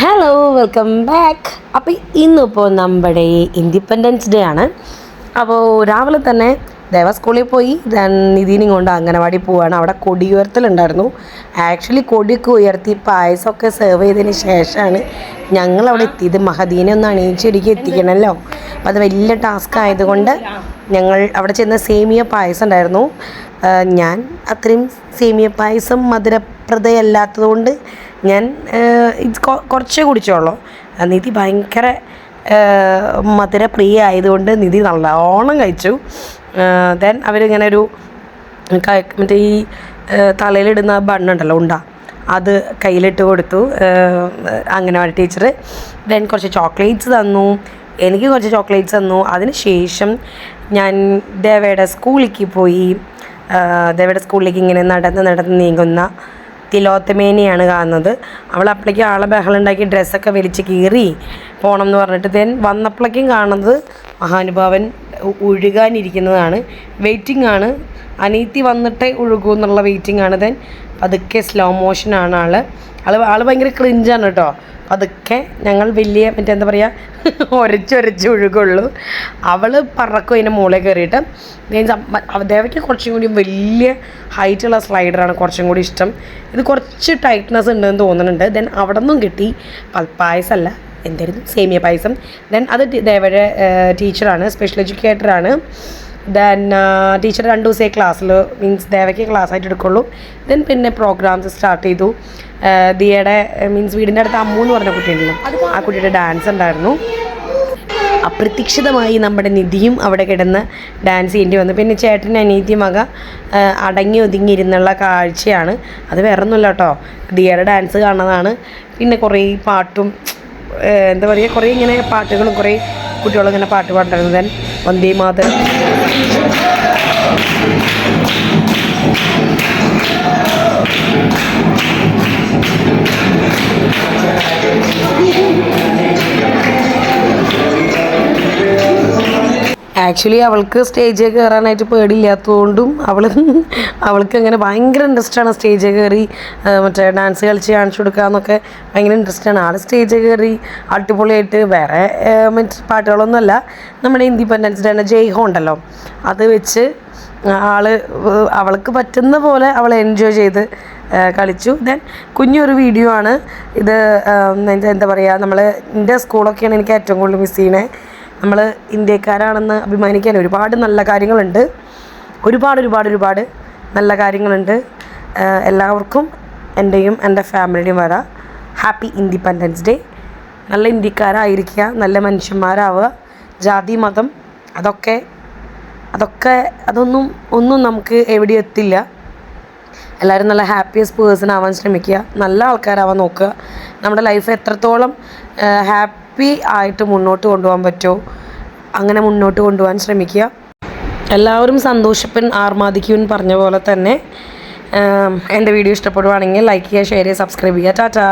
Hello welcome back അപ്പോൾ ഇന്നിപ്പോൾ നമ്മുടെ ഇൻഡിപെൻഡൻസ് ഡേ ആണ്. അപ്പോൾ രാവിലെ തന്നെ ദേവ സ്കൂളിൽ പോയി. നിധീനും കൊണ്ട് അംഗനവാടി പോവാണ്. അവിടെ കൊടി ഉയർത്തലുണ്ടായിരുന്നു. ആക്ച്വലി കൊടിയൊക്കെ ഉയർത്തി പായസമൊക്കെ സെർവ് ചെയ്തതിന് ശേഷമാണ് ഞങ്ങൾ അവിടെ എത്തിയത്. മഹദീനെ ഒന്ന് അണിയിച്ചൊരുക്കി എത്തിക്കണമല്ലോ അപ്പോൾ അത് വലിയ ടാസ്ക് ആയതുകൊണ്ട് ഞങ്ങൾ അവിടെ ചെന്ന സേമിയ പായസം ഉണ്ടായിരുന്നു. ഞാൻ അത്രയും സേമിയ പായസം മധുരപ്രദയല്ലാത്തതുകൊണ്ട് ഞാൻ ഇത് കുറച്ചേ കുടിച്ചോളൂ. നിധി ഭയങ്കര മധുരപ്രിയ ആയതുകൊണ്ട് നിധി നല്ലോണം കഴിച്ചു. ദെൻ അവരിങ്ങനെ ഒരു മറ്റേ ഈ തലയിലിടുന്ന ബണ്ണുണ്ടല്ലോ ഉണ്ട. അത് കയ്യിലിട്ട് കൊടുത്തു. അംഗനവാടി ടീച്ചർ ദെൻ കുറച്ച് ചോക്ലേറ്റ്സ് തന്നു. എനിക്ക് കുറച്ച് ചോക്ലേറ്റ്സ് തന്നു. അതിന് ശേഷം ഞാൻ ദേവയുടെ സ്കൂളിലേക്ക് പോയി. ദേവയുടെ സ്കൂളിലേക്ക് ഇങ്ങനെ നടന്ന് നടന്ന് നീങ്ങുന്ന തിലോത്തമേനെയാണ് കാണുന്നത്. അവൾ അപ്പോഴേക്കും ആളെ ബഹളം ഉണ്ടാക്കി ഡ്രസ്സൊക്കെ വലിച്ച് കീറി പോകണം എന്ന് പറഞ്ഞിട്ട് ദെൻ വന്നപ്പോഴേക്കും കാണുന്നത് മഹാനുഭാവൻ ഒഴുകാനിരിക്കുന്നതാണ് വെയിറ്റിംഗ് ആണ് അനീത്തി വന്നിട്ടേ ഒഴുകൂ എന്നുള്ള വെയിറ്റിംഗ് ആണ് ദെൻ പതുക്കെ സ്ലോ മോഷനാണ് ആൾ. ആൾ ആൾ ഭയങ്കര ക്രിഞ്ചാണ് കേട്ടോ പതുക്കെ ഞങ്ങൾ വലിയ മറ്റേ എന്താ പറയുക ഒരച്ചൊരച്ച് ഒഴുകുള്ളൂ. അവൾ പറക്കും അതിന്റെ മുകളിൽ കയറിയിട്ട്. ദേവയ്ക്ക് കുറച്ചും കൂടി വലിയ ഹൈറ്റുള്ള സ്ലൈഡറാണ് കുറച്ചും കൂടി ഇഷ്ടം. ഇത് കുറച്ച് ടൈറ്റ്നസ് ഉണ്ടെന്ന് തോന്നുന്നുണ്ട്. ദെൻ അവിടെ നിന്നും കിട്ടി പായസമല്ല എന്തായിരുന്നു? സേമിയ പായസം. ദെൻ അത് ദേവയുടെ ടീച്ചറാണ് സ്പെഷ്യൽ എഡ്യൂക്കേറ്ററാണ് ദെൻ ടീച്ചർ രണ്ട് ദിവസമേ ക്ലാസ്സിൽ മീൻസ് ദേവയ്ക്ക് ആയിട്ട് എടുക്കുള്ളൂ. ദെൻ പിന്നെ പ്രോഗ്രാംസ് സ്റ്റാർട്ട് ചെയ്തു. ആഹ് ദിയയുടെ മീൻസ് വീടിന്റെ അടുത്ത് അമ്മു എന്ന് പറഞ്ഞ കുട്ടിയുണ്ടല്ലോ. ആ കുട്ടിയുടെ ഡാൻസ് ഉണ്ടായിരുന്നു. അപ്രതീക്ഷിതമായി നമ്മുടെ നിധിയും അവിടെ കിടന്ന് ഡാൻസ് ചെയ്യേണ്ടി വന്നു. പിന്നെ ചേട്ടൻ അനീതി മക അടങ്ങി ഒതുങ്ങിയിരുന്നുള്ള കാഴ്ചയാണ്. അത് വേറെ ഒന്നുമില്ല കേട്ടോ. ദിയയുടെ ഡാൻസ് കാണുന്നതാണ്. പിന്നെ കുറേ പാട്ടും എന്താ പറയുക കുറേ ഇങ്ങനെ പാട്ടുകളും കുറേ കുട്ടികളും ഇങ്ങനെ പാട്ട് പാടുന്നത് Vande Mataram. Thank you. Actually അവൾക്ക് സ്റ്റേജിൽ കയറാനായിട്ട് പേടിയില്ലാത്തതുകൊണ്ടും അവൾ അവൾക്ക് അങ്ങനെ ഭയങ്കര ഇൻട്രസ്റ്റാണ് സ്റ്റേജിൽ കയറി മറ്റേ ഡാൻസ് കളിച്ച് കാണിച്ചു കൊടുക്കുക എന്നൊക്കെ ഭയങ്കര ഇൻട്രസ്റ്റാണ് ആൾ സ്റ്റേജിൽ കയറി അടിപൊളിയായിട്ട് വേറെ മറ്റ് പാട്ടുകളൊന്നുമല്ല. നമ്മുടെ ഇൻഡിപെൻഡൻസ് ഡേ ജയ് ഹോ ഉണ്ടല്ലോ അത് വെച്ച് ആൾ അവൾക്ക് പറ്റുന്ന പോലെ അവൾ എൻജോയ് ചെയ്ത് കളിച്ചു. ദെൻ കുഞ്ഞൊരു വീഡിയോ ആണ്. ഇത് എന്താ പറയുക നമ്മൾ എന്റെ സ്കൂളൊക്കെയാണ് എനിക്ക് ഏറ്റവും കൂടുതൽ മിസ് ചെയ്യണേ. നമ്മൾ ഇന്ത്യക്കാരാണെന്ന് അഭിമാനിക്കാൻ ഒരുപാട് നല്ല കാര്യങ്ങളുണ്ട്. ഒരുപാട് ഒരുപാട് ഒരുപാട് നല്ല കാര്യങ്ങളുണ്ട്. എല്ലാവർക്കും എന്റെയും എന്റെ ഫാമിലിയുടെയും വരാം. ഹാപ്പി ഇൻഡിപെൻഡൻസ് ഡേ നല്ല ഇന്ത്യക്കാരായിരിക്കുക നല്ല മനുഷ്യന്മാരാവുക. ജാതി മതം അതൊക്കെ അതൊക്കെ അതൊന്നും ഒന്നും നമുക്ക് എവിടെയും എത്തില്ല. എല്ലാവരും നല്ല ഹാപ്പിയസ്റ്റ് പേഴ്സൺ ആവാൻ ശ്രമിക്കുക. നല്ല ആൾക്കാരാവാൻ നോക്കുക. നമ്മുടെ ലൈഫ് എത്രത്തോളം ഹാപ്പി ആയിട്ട് മുന്നോട്ട് കൊണ്ടുപോകാൻ പറ്റുമോ അങ്ങനെ മുന്നോട്ട് കൊണ്ടുപോകാൻ ശ്രമിക്കുക. എല്ലാവരും സന്തോഷപ്പൻ ആർമാദിക്കുവൻ പറഞ്ഞ പോലെ തന്നെ എന്റെ വീഡിയോ ഇഷ്ടപ്പെടുവാണെങ്കിൽ ലൈക്ക് ചെയ്യുക ഷെയർ ചെയ്യുക സബ്സ്ക്രൈബ് ചെയ്യുക. ടാറ്റാ.